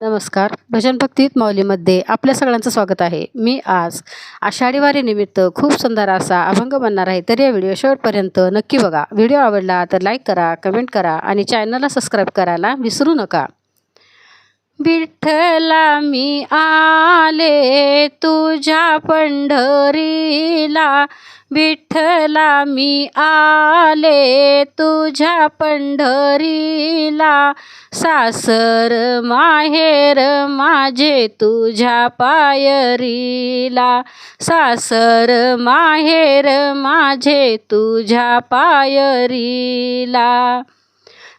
नमस्कार. भजन भक्तीत माऊलीमध्ये आपल्या सगळ्यांचं स्वागत आहे. मी आज आषाढी वारीनिमित्त खूप सुंदर असा अभंग बनणार आहे. तर या व्हिडिओ शेवटपर्यंत नक्की बघा. व्हिडिओ आवडला तर लाईक करा कमेंट करा आणि चॅनलला सबस्क्राईब करायला विसरू नका. विठ्ठला मी आले तुझ्या पंढरीला. विठ्ठला मी आले तुझ्या पंढरीला. सासर माहेर माझे तुझ्या पायरीला. सासर माहेर माझे तुझ्या पायरीला.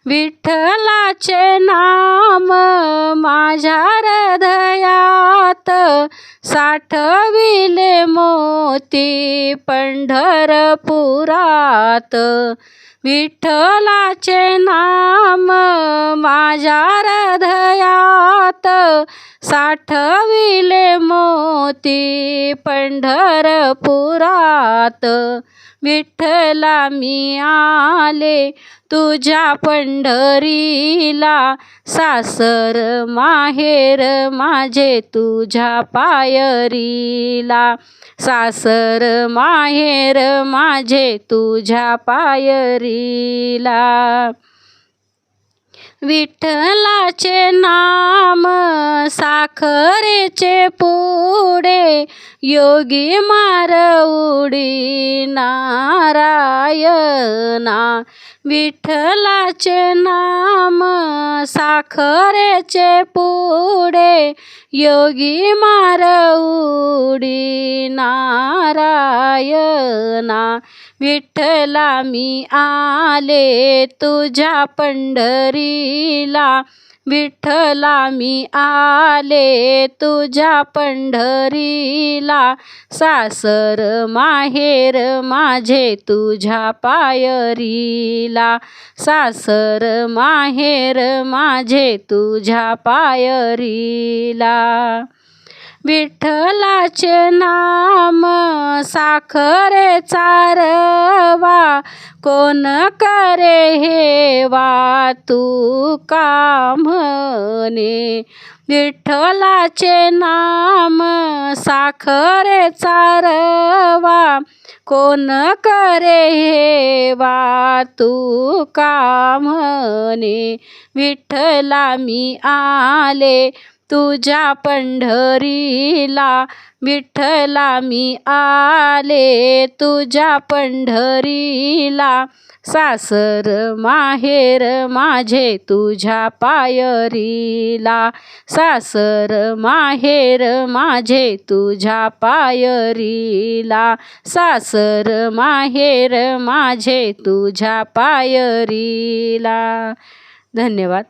विठ्ठलाचे नाम माझ्या हात साठविले मोती पंढरपुरात. विठ्ठलाचे नाम माझ्या हृदयात साठविले मोती पंढरपुरात. विठ्ठला मी आले तुझ्या पंढरीला. सासर माहेर माझे तू तुझ्या पायरीला सासर माहेर माझे तुझ्या पायरीला. विठ्ठलाचे नाम साखरेचे पुढे योगी मार उडी नारायणा विठ्ठलाचे नाम साखरेचे पुढे योगी मार उडी नारायणा विठ्ठला मी आले तुझ्या पंढरीला. विठ्ठला मी आले तुझ्या पंढरीला. सासर माहेर माझे तुझ्या पायरीला. सासर माहेर माझे तुझ्या पायरीला. विठ्ठलाचे नाम साखरे चारवा कोण करे हे देवा तू कामने विठ्ठलाचे नाम साखरे चारवा कोण करे हे वा तू कामने विठ्ठला मी आले. तुझ्या पंढरीला विठ्ठला मी आले. तुझ्या पंढरीला सासर माहेर माझे तुझ्या पायरीला. सासर माहेर माझे तुझ्या पायरीला. सासर माहेर माझे तुझ्या पायरीला. धन्यवाद.